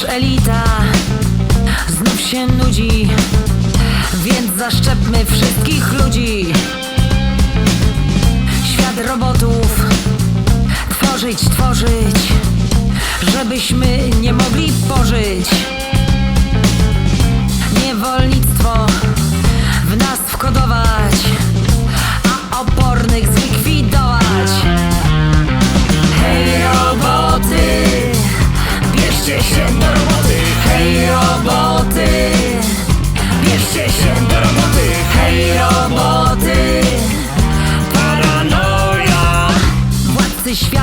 już elita Znów się nudzi Więc zaszczepmy wszystkich ludzi. Świat robotów Tworzyć, tworzyć Żebyśmy nie mogli pożyć. się do roboty. Hej roboty. Paranoja Władcy świata.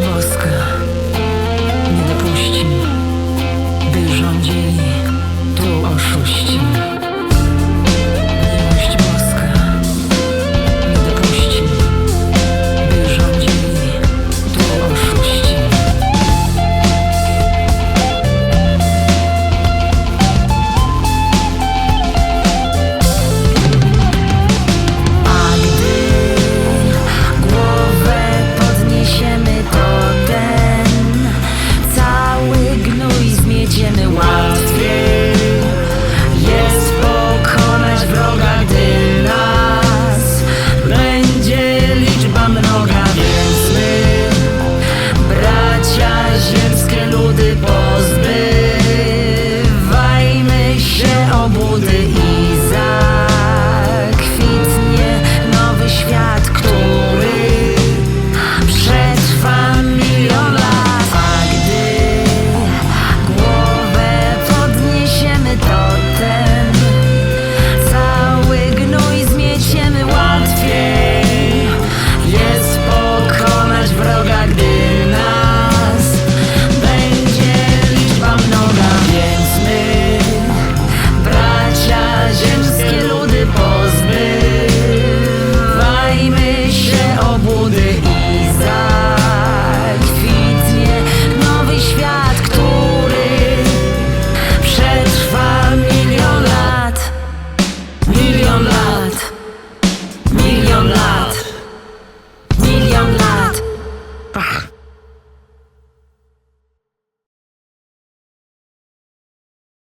Image